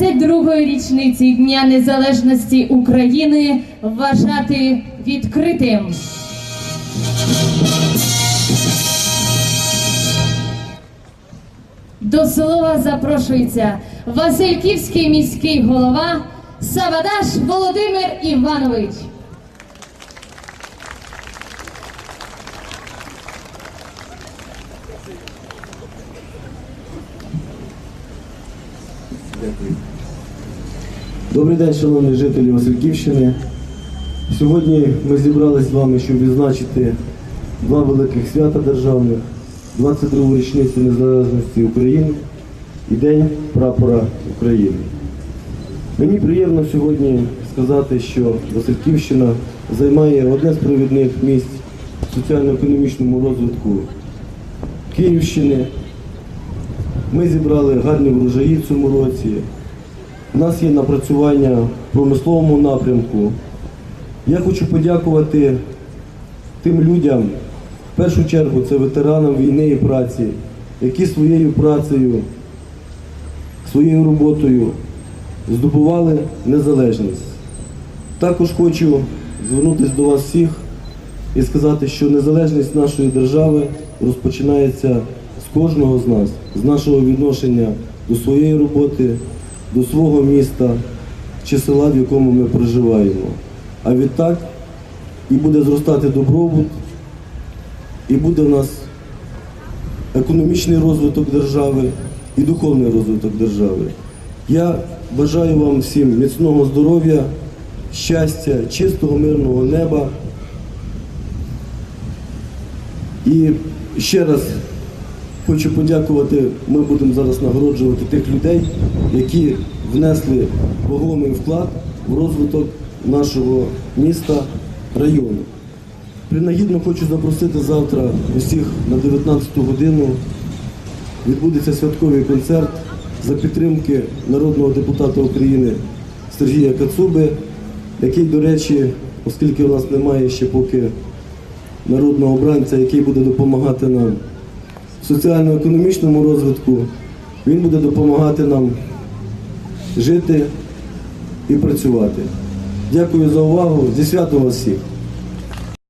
22-ї річниці Дня Незалежності України вважати відкритим. До слова запрошується Васильківський міський голова Савадаш Володимир Іванович. Добрий день, шановні жителі Васильківщини. Сьогодні ми зібрались з вами, щоб відзначити два великих свята державних, 22-гу річницю незалежності України і День прапора України. Мені приємно сьогодні сказати, що Васильківщина займає одне з провідних місць в соціально-економічному розвитку Київщини. Ми зібрали гарні врожаї в цьому році. У нас є напрацювання в промисловому напрямку. Я хочу подякувати тим людям, в першу чергу це ветеранам війни і праці, які своєю працею, своєю роботою здобували незалежність. Також хочу звернутися до вас всіх і сказати, що незалежність нашої держави розпочинається кожного з нас, з нашого відношення до своєї роботи, до свого міста чи села, в якому ми проживаємо. А відтак і буде зростати добробут, і буде в нас економічний розвиток держави і духовний розвиток держави. Я бажаю вам всім міцного здоров'я, щастя, чистого мирного неба. І ще раз хочу подякувати. Ми будемо зараз нагороджувати тих людей, які внесли вагомий вклад в розвиток нашого міста, району. Принагідно хочу запросити завтра усіх на 19 годину. Відбудеться святковий концерт за підтримки народного депутата України Сергія Кацуби, який, до речі, оскільки у нас немає ще поки народного обранця, який буде допомагати нам соціально-економічному розвитку, він буде допомагати нам жити і працювати. Дякую за увагу. Зі святом вас всіх!